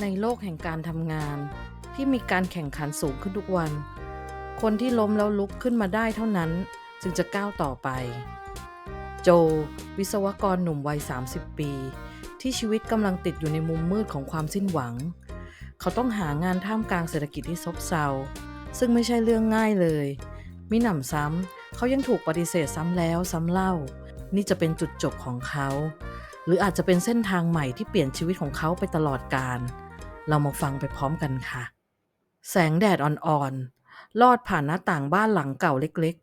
ในโลกแห่งการทำงาน ที่มีการแข่งขันสูงขึ้นทุกวัน คนที่ล้มแล้วลุกขึ้นมาได้เท่านั้น จึงจะก้าวต่อไป โจ วิศวกรหนุ่มวัย 30 ปี ที่ชีวิตกำลังติดอยู่ในมุมมืดของความสิ้นหวัง เขาต้องหางานท่ามกลางเศรษฐกิจที่ซบเซา ซึ่งไม่ใช่เรื่องง่ายเลยมิหนำซ้ำเขายังถูกปฏิเสธซ้ำแล้วซ้ำเล่า นี่จะเป็นจุดจบของเขา หรืออาจจะเป็นเส้นทางใหม่ที่เปลี่ยนชีวิตของเขาไปตลอดกาลเรามาฟังไปพร้อมกันค่ะ แสงแดดอ่อนๆลอดผ่านหน้าต่างบ้านหลังเก่าเล็ก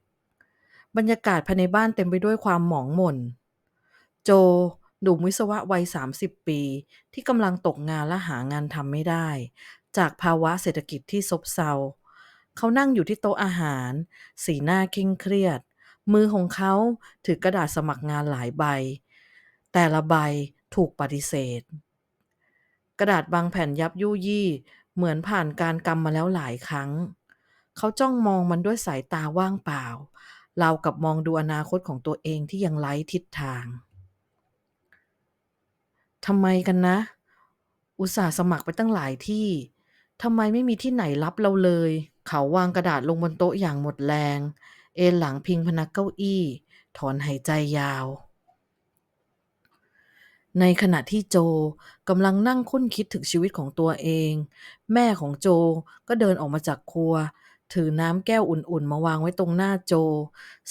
ๆ บรรยากาศภายในบ้านเต็มไปด้วยความหมองหม่น โจหนุ่มวิศวะวัย 30 ปี ที่กำลังตกงานและหางานทำไม่ได้ จากภาวะเศรษฐกิจที่ซบเซา เขานั่งอยู่ที่โต๊ะอาหาร สีหน้าเคร่งเครียด มือของเขาถือกระดาษสมัครงานหลายใบ แต่ละใบถูกปฏิเสธ กระดาษบางแผ่นยับยุยี่เหมือนผ่านการกำมมาแล้วหลายครั้ง เขาจ้องมองมันด้วยสายตาว่างเปล่า เรากับมองดูอนาคตของตัวเองที่ยังไร้ทิศทางทำไมกันนะ อุตส่าห์สมัครไปตั้งหลายที่ทำไมไม่มีที่ไหนรับเราเลย เขาวางกระดาษลงบนโต๊ะอย่างหมดแรง เอนหลังพิงพนักเก้าอี้ ถอนหายใจยาว ในขณะที่โจกำลังนั่งคุ้นคิดถึงชีวิตของตัวเอง แม่ของโจก็เดินออกมาจากครัว ถือน้ำแก้วอุ่นๆ มาวางไว้ตรงหน้าโจ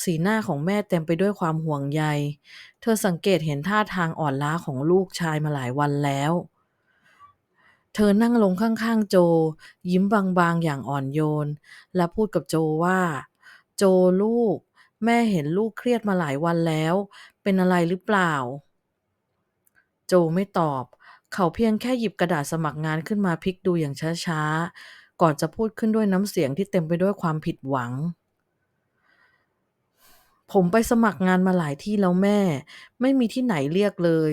สีหน้าของแม่เต็มไปด้วยความห่วงใย เธอสังเกตเห็นท่าทางอ่อนล้าของลูกชายมาหลายวันแล้ว เธอนั่งลงข้างๆ โจ ยิ้มบางๆ อย่างอ่อนโยน และพูดกับโจว่า โจลูก แม่เห็นลูกเครียดมาหลายวันแล้ว เป็นอะไรหรือเปล่า โจไม่ตอบ เขาเพียงแค่หยิบกระดาษสมัครงานขึ้นมาพลิกดูอย่างช้าๆ ก่อนจะพูดขึ้นด้วยน้ำเสียงที่เต็มไปด้วยความผิดหวัง ผมไปสมัครงานมาหลายที่แล้วแม่ ไม่มีที่ไหนเรียกเลย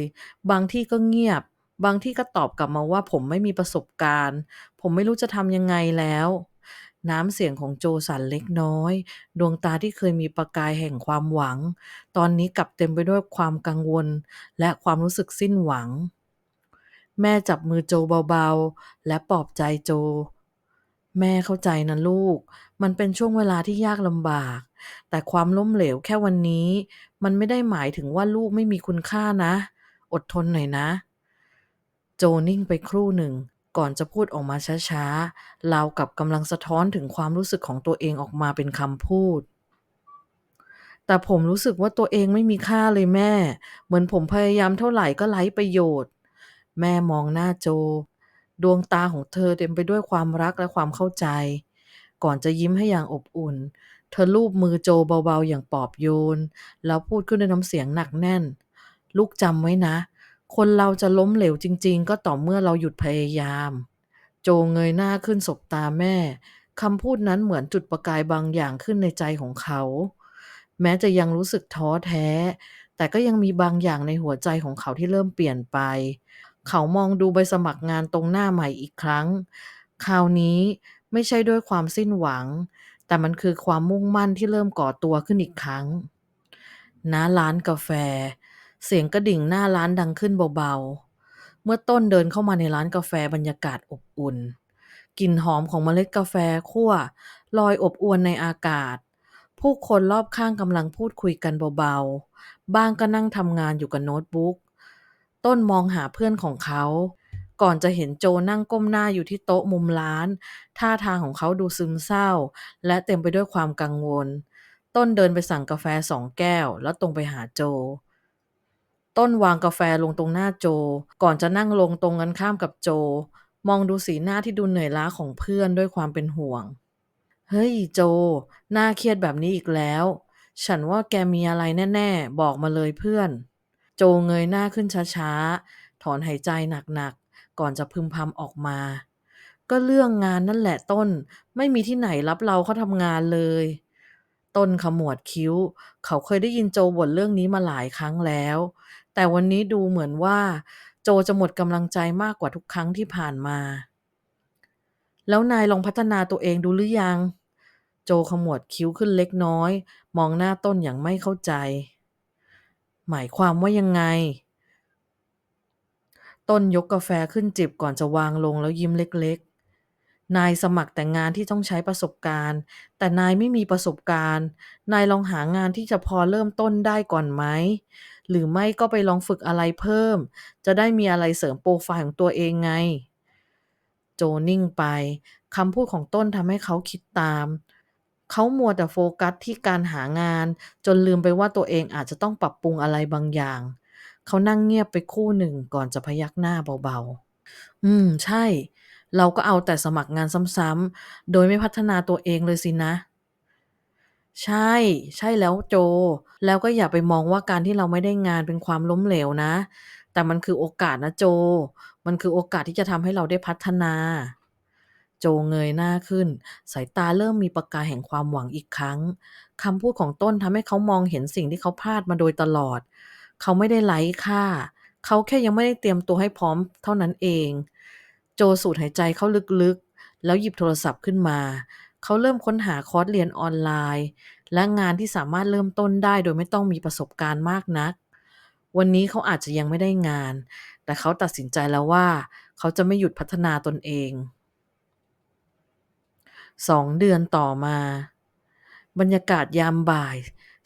บางที่ก็เงียบ บางที่ก็ตอบกลับมาว่าผมไม่มีประสบการณ์ ผมไม่รู้จะทำยังไงแล้ว น้ำเสียงของโจสั่นเล็กน้อย ดวงตาที่เคยมีประกายแห่งความหวัง ตอนนี้กลับเต็มไปด้วยความกังวล และความรู้สึกสิ้นหวัง แม่จับมือโจเบาๆ และปลอบใจโจ แม่เข้าใจนะลูก มันเป็นช่วงเวลาที่ยากลำบาก แต่ความล้มเหลวแค่วันนี้ มันไม่ได้หมายถึงว่าลูกไม่มีคุณค่านะ อดทนหน่อยนะ โจนิ่งไปครู่หนึ่ง ก่อนจะพูดออกมาช้าๆราวกับกำลังสะท้อนถึงความรู้สึกของตัวเองออกมาเป็นคำพูด แต่ผมรู้สึกว่าตัวเองไม่มีค่าเลยแม่ เหมือนผมพยายามเท่าไหร่ก็ไร้ประโยชน์ แม่มองหน้าโจ ดวงตาของเธอเต็มไปด้วยความรักและความเข้าใจ ก่อนจะยิ้มให้อย่างอบอุ่น เธอลูบมือโจเบาๆอย่างปลอบโยน แล้วพูดขึ้นด้วยน้ำเสียงหนักแน่น ลูกจำไว้นะ คนเราจะล้มเหลวจริง ๆ ก็ต่อเมื่อเราหยุดพยายาม โจเงยหน้าขึ้นสบตาแม่คำพูดนั้นเหมือนจุดประกายบางอย่างขึ้นในใจของเขา แม้จะยังรู้สึกท้อแท้ แต่ก็ยังมีบางอย่างในหัวใจของเขาที่เริ่มเปลี่ยนไป เขามองดูใบสมัครงานตรงหน้าใหม่อีกครั้ง คราวนี้ไม่ใช่ด้วยความสิ้นหวัง แต่มันคือความมุ่งมั่นที่เริ่มก่อตัวขึ้นอีกครั้งณร้านกาแฟ เสียงกระดิ่งหน้าร้านดังขึ้นเบาๆ เมื่อต้นเดินเข้ามาในร้านกาแฟบรรยากาศอบอุ่น กลิ่นหอมของเมล็ดกาแฟคั่วลอยอบอวลในอากาศ ผู้คนรอบข้างกำลังพูดคุยกันเบาๆ บ้างก็นั่งทำงานอยู่กับโน้ตบุ๊ก ต้นมองหาเพื่อนของเขา ก่อนจะเห็นโจนั่งก้มหน้าอยู่ที่โต๊ะมุมร้าน ท่าทางของเขาดูซึมเศร้า และเต็มไปด้วยความกังวล ต้นเดินไปสั่งกาแฟสองแก้ว แล้วตรงไปหาโจ ต้นวางกาแฟลงตรงหน้าโจ ก่อนจะนั่งลงตรงกันข้ามกับโจ มองดูสีหน้าที่ดูเหนื่อยล้าของเพื่อนด้วยความเป็นห่วง เฮ้ยโจ หน้าเครียดแบบนี้อีกแล้ว ฉันว่าแกมีอะไรแน่ ๆ บอกมาเลยเพื่อน โจเงยหน้าขึ้นช้าๆ ถอนหายใจหนักๆ ก่อนจะพึมพำออกมา ก็เรื่องงานนั่นแหละต้น ไม่มีที่ไหนรับเราเขาทำงานเลยต้นขมวดคิ้ว เขาเคยได้ยินโจบ่นเรื่องนี้มาหลายครั้งแล้ว แต่วันนี้ดูเหมือนว่า โจจะหมดกำลังใจมากกว่าทุกครั้งที่ผ่านมา แล้วนายลองพัฒนาตัวเองดูหรือยัง โจขมวดคิ้วขึ้นเล็กน้อย มองหน้าต้นอย่างไม่เข้าใจ หมายความว่ายังไง ต้นยกกาแฟขึ้นจิบก่อนจะวางลงแล้วยิ้มเล็กๆนายสมัครแต่งานที่ต้องใช้ประสบการณ์ แต่นายไม่มีประสบการณ์ นายลองหางานที่จะพอเริ่มต้นได้ก่อนไหม หรือไม่ก็ไปลองฝึกอะไรเพิ่ม จะได้มีอะไรเสริมโปรไฟล์ของตัวเองไง โจนิ่งไปคำพูดของต้นทำให้เขาคิดตาม เขามัวแต่โฟกัสที่การหางาน จนลืมไปว่าตัวเองอาจจะต้องปรับปรุงอะไรบางอย่าง เขานั่งเงียบไปคู่หนึ่งก่อนจะพยักหน้าเบาๆ อืม ใช่ เราก็เอาแต่สมัครงานซ้ำๆ โดยไม่พัฒนาตัวเองเลยสินะ ใช่ ใช่แล้วโจ แล้วก็อย่าไปมองว่าการที่เราไม่ได้งานเป็นความล้มเหลวนะ แต่มันคือโอกาสนะโจ มันคือโอกาสที่จะทำให้เราได้พัฒนา โจเงยหน้าขึ้น สายตาเริ่มมีประกายแห่งความหวังอีกครั้งคำพูดของต้นทำให้เขามองเห็นสิ่งที่เขาพลาดมาโดยตลอด เขาไม่ได้ไร้ค่า เขาแค่ยังไม่ได้เตรียมตัวให้พร้อมเท่านั้นเอง โจสูดหายใจเข้าลึกๆ แล้วหยิบโทรศัพท์ขึ้นมา เขาเริ่มค้นหาคอร์สเรียนออนไลน์ และงานที่สามารถเริ่มต้นได้โดยไม่ต้องมีประสบการณ์มากนัก วันนี้เขาอาจจะยังไม่ได้งาน แต่เขาตัดสินใจแล้วว่า เขาจะไม่หยุดพัฒนาตนเองสองเดือนต่อมา บรรยากาศยามบ่าย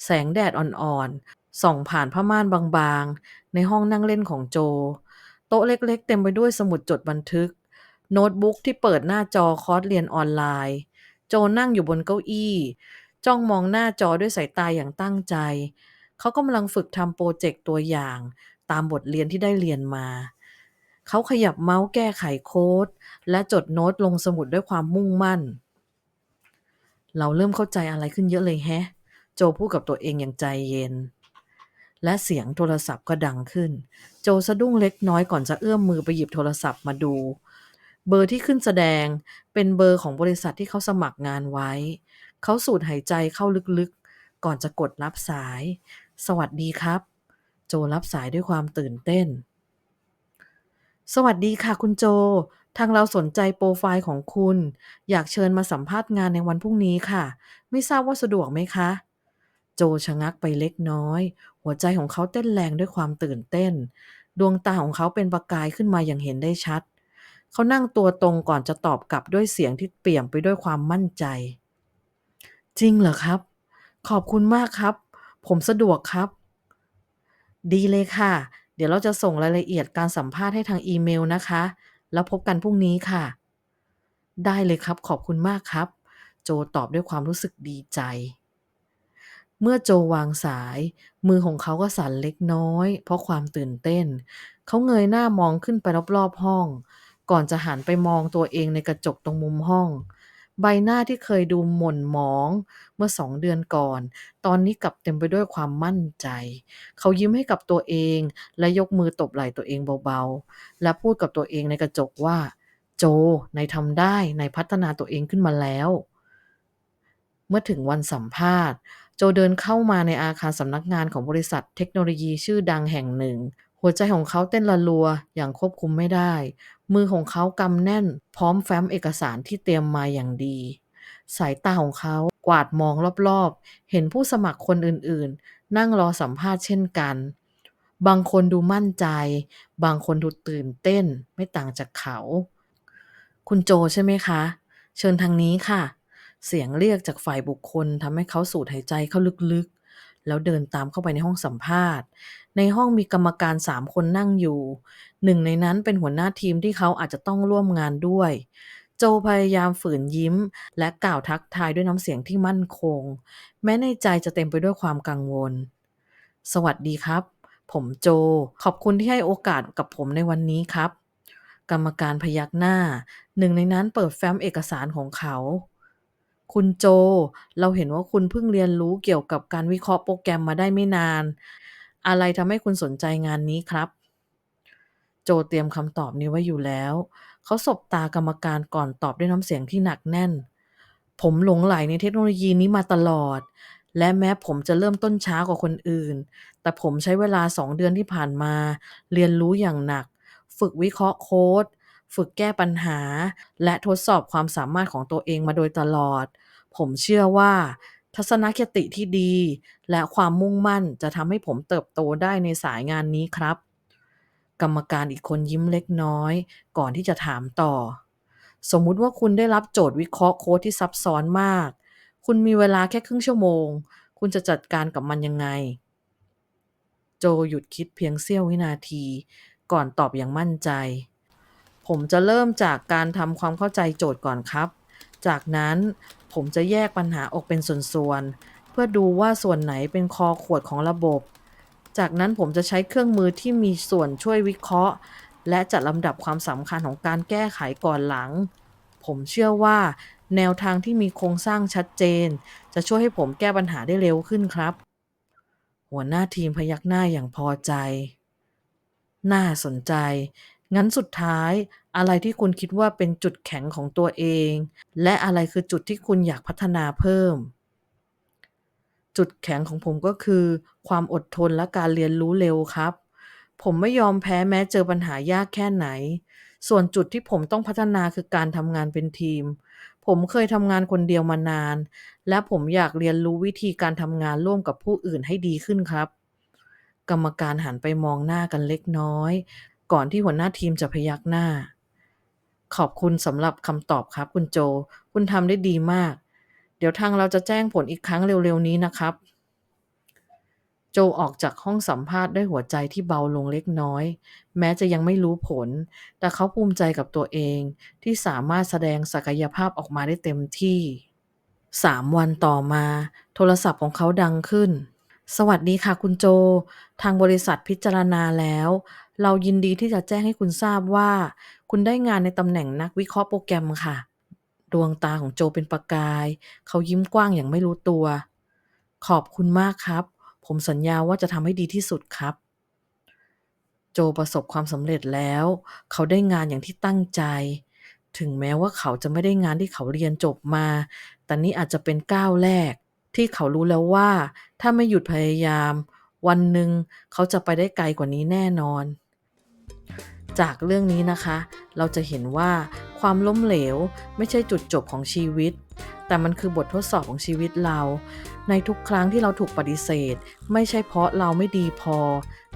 แสงแดดอ่อนๆส่องผ่านผ้าม่านบางๆ ในห้องนั่งเล่นของโจ โต๊ะเล็กๆ เต็มไปด้วยสมุดจดบันทึก โน้ตบุ๊กที่เปิดหน้าจอคอร์สเรียนออนไลน์ โจนั่งอยู่บนเก้าอี้ จ้องมองหน้าจอด้วยสายตาอย่างตั้งใจ เขากำลังฝึกทำโปรเจกต์ตัวอย่าง ตามบทเรียนที่ได้เรียนมา เขาขยับเมาส์แก้ไขโค้ด และจดโน้ตลงสมุดด้วยความมุ่งมั่น เราเริ่มเข้าใจอะไรขึ้นเยอะเลยแฮะ โจพูดกับตัวเองอย่างใจเย็นและเสียงโทรศัพท์ก็ดังขึ้น โจสะดุ้งเล็กน้อยก่อนจะเอื้อมมือไปหยิบโทรศัพท์มาดู เบอร์ที่ขึ้นแสดงเป็นเบอร์ของบริษัทที่เขาสมัครงานไว้ เขาสูดหายใจเข้าลึกๆ ก่อนจะกดรับสาย สวัสดีครับ โจรับสายด้วยความตื่นเต้น สวัสดีค่ะคุณโจ ทางเราสนใจโปรไฟล์ของคุณ อยากเชิญมาสัมภาษณ์งานในวันพรุ่งนี้ค่ะ ไม่ทราบว่าสะดวกไหมคะ โจชะงักไปเล็กน้อย หัวใจของเขาเต้นแรงด้วยความตื่นเต้น ดวงตาของเขาเป็นประกายขึ้นมาอย่างเห็นได้ชัดเขานั่งตัวตรงก่อนจะตอบกลับด้วยเสียงที่เปี่ยมไปด้วยความมั่นใจ จริงเหรอครับ ขอบคุณมากครับ ผมสะดวกครับ ดีเลยค่ะ เดี๋ยวเราจะส่งรายละเอียดการสัมภาษณ์ให้ทางอีเมลนะคะ แล้วพบกันพรุ่งนี้ค่ะ ได้เลยครับ ขอบคุณมากครับ โจตอบด้วยความรู้สึกดีใจเมื่อโจวางสาย มือของเขาก็สั่นเล็กน้อย เพราะความตื่นเต้น เขาเงยหน้ามองขึ้นไปรอบๆห้อง ก่อนจะหันไปมองตัวเองในกระจกตรงมุมห้อง ใบหน้าที่เคยดูหม่นหมองเมื่อสองเดือนก่อน ตอนนี้กลับเต็มไปด้วยความมั่นใจ เขายิ้มให้กับตัวเองและยกมือตบไหล่ตัวเองเบาๆ และพูดกับตัวเองในกระจกว่า โจนายทำได้นายพัฒนาตัวเองขึ้นมาแล้ว เมื่อถึงวันสัมภาษณ์ โจเดินเข้ามาในอาคารสำนักงานของบริษัทเทคโนโลยีชื่อดังแห่งหนึ่งหัวใจของเขาเต้นระรัวอย่างควบคุมไม่ได้ มือของเขากำแน่น พร้อมแฟ้มเอกสารที่เตรียมมาอย่างดี สายตาของเขากวาดมองรอบๆ เห็นผู้สมัครคนอื่นๆ นั่งรอสัมภาษณ์เช่นกัน บางคนดูมั่นใจ บางคนดูตื่นเต้นไม่ต่างจากเขา คุณโจใช่ไหมคะ เชิญทางนี้ค่ะ เสียงเรียกจากฝ่ายบุคคลทำให้เขาสูดหายใจเข้าลึกๆ แล้วเดินตามเข้าไปในห้องสัมภาษณ์ ในห้องมีกรรมการสามคนนั่งอยู่ หนึ่งในนั้นเป็นหัวหน้าทีมที่เขาอาจจะต้องร่วมงานด้วย โจพยายามฝืนยิ้ม และกล่าวทักทายด้วยน้ำเสียงที่มั่นคง แม้ในใจจะเต็มไปด้วยความกังวล สวัสดีครับ ผมโจ ขอบคุณที่ให้โอกาสกับผมในวันนี้ครับ กรรมการพยักหน้า หนึ่งในนั้นเปิดแฟ้มเอกสารของเขาคุณโจ เราเห็นว่าคุณเพิ่งเรียนรู้เกี่ยวกับการวิเคราะห์โปรแกรมมาได้ไม่นาน อะไรทำให้คุณสนใจงานนี้ครับ โจเตรียมคำตอบนี้ไว้อยู่แล้ว เขาสบตากรรมการก่อนตอบด้วยน้ำเสียงที่หนักแน่น ผมหลงใหลในเทคโนโลยีนี้มาตลอด และแม้ผมจะเริ่มต้นช้ากว่าคนอื่น แต่ผมใช้เวลาสองเดือนที่ผ่านมา เรียนรู้อย่างหนัก ฝึกวิเคราะห์โค้ด ฝึกแก้ปัญหา และทดสอบความสามารถของตัวเองมาโดยตลอด ผมเชื่อว่า ทัศนคติที่ดี และความมุ่งมั่นจะทำให้ผมเติบโตได้ในสายงานนี้ครับ กรรมการอีกคนยิ้มเล็กน้อย ก่อนที่จะถามต่อ สมมุติว่าคุณได้รับโจทย์วิเคราะห์โค้ดที่ซับซ้อนมาก คุณมีเวลาแค่ครึ่งชั่วโมง คุณจะจัดการกับมันยังไง โจหยุดคิดเพียงเสี้ยววินาที ก่อนตอบอย่างมั่นใจ ผมจะเริ่มจากการทำความเข้าใจโจทย์ก่อนครับ จากนั้นผมจะแยกปัญหาออกเป็นส่วนๆ เพื่อดูว่าส่วนไหนเป็นคอขวดของระบบ จากนั้นผมจะใช้เครื่องมือที่มีส่วนช่วยวิเคราะห์ และจัดลำดับความสำคัญของการแก้ไขก่อนหลัง ผมเชื่อว่า แนวทางที่มีโครงสร้างชัดเจน จะช่วยให้ผมแก้ปัญหาได้เร็วขึ้นครับ หัวหน้าทีมพยักหน้าอย่างพอใจ น่าสนใจ งั้นสุดท้ายอะไรที่คุณคิดว่าเป็นจุดแข็งของตัวเอง และอะไรคือจุดที่คุณอยากพัฒนาเพิ่ม จุดแข็งของผมก็คือ ความอดทนและการเรียนรู้เร็วครับ ผมไม่ยอมแพ้แม้เจอปัญหายากแค่ไหน ส่วนจุดที่ผมต้องพัฒนาคือการทำงานเป็นทีม ผมเคยทำงานคนเดียวมานาน และผมอยากเรียนรู้วิธีการทำงานร่วมกับผู้อื่นให้ดีขึ้นครับ กรรมการหันไปมองหน้ากันเล็กน้อย ก่อนที่หัวหน้าทีมจะพยักหน้า ขอบคุณสำหรับคำตอบครับคุณโจ คุณทำได้ดีมาก เดี๋ยวทางเราจะแจ้งผลอีกครั้งเร็วๆนี้นะครับ โจออกจากห้องสัมภาษณ์ด้วยหัวใจที่เบาลงเล็กน้อย แม้จะยังไม่รู้ผล แต่เขาภูมิใจกับตัวเองที่สามารถแสดงศักยภาพออกมาได้เต็มที่สามวันต่อมา โทรศัพท์ของเขาดังขึ้น สวัสดีค่ะคุณโจ ทางบริษัทพิจารณาแล้ว เรายินดีที่จะแจ้งให้คุณทราบว่า คุณได้งานในตำแหน่งนักวิเคราะห์โปรแกรมค่ะ ดวงตาของโจเป็นประกาย เขายิ้มกว้างอย่างไม่รู้ตัว ขอบคุณมากครับ ผมสัญญาว่าจะทำให้ดีที่สุดครับ โจประสบความสำเร็จแล้ว เขาได้งานอย่างที่ตั้งใจ ถึงแม้ว่าเขาจะไม่ได้งานที่เขาเรียนจบมา แต่นี่อาจจะเป็นก้าวแรก ที่เขารู้แล้วว่า ถ้าไม่หยุดพยายาม วันหนึ่งเขาจะไปได้ไกลกว่านี้แน่นอน จากเรื่องนี้นะคะ เราจะเห็นว่าความล้มเหลวไม่ใช่จุดจบของชีวิต แต่มันคือบททดสอบของชีวิตเรา ในทุกครั้งที่เราถูกปฏิเสธ ไม่ใช่เพราะเราไม่ดีพอ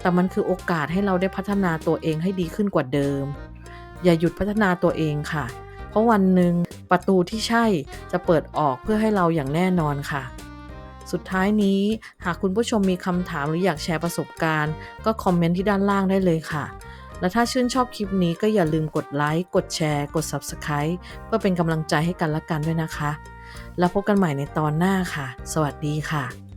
แต่มันคือโอกาสให้เราได้พัฒนาตัวเองให้ดีขึ้นกว่าเดิม อย่าหยุดพัฒนาตัวเองค่ะ เพราะวันหนึ่งประตูที่ใช่จะเปิดออกเพื่อให้เราอย่างแน่นอนค่ะสุดท้ายนี้หากคุณผู้ชมมีคำถามหรืออยากแชร์ประสบการณ์ ก็คอมเมนต์ที่ด้านล่างได้เลยค่ะ และถ้าชื่นชอบคลิปนี้ก็อย่าลืมกดไลค์ กดแชร์ กด Subscribe เพื่อเป็นกำลังใจให้กันและกันด้วยนะคะ แล้วพบกันใหม่ในตอนหน้าค่ะ สวัสดีค่ะ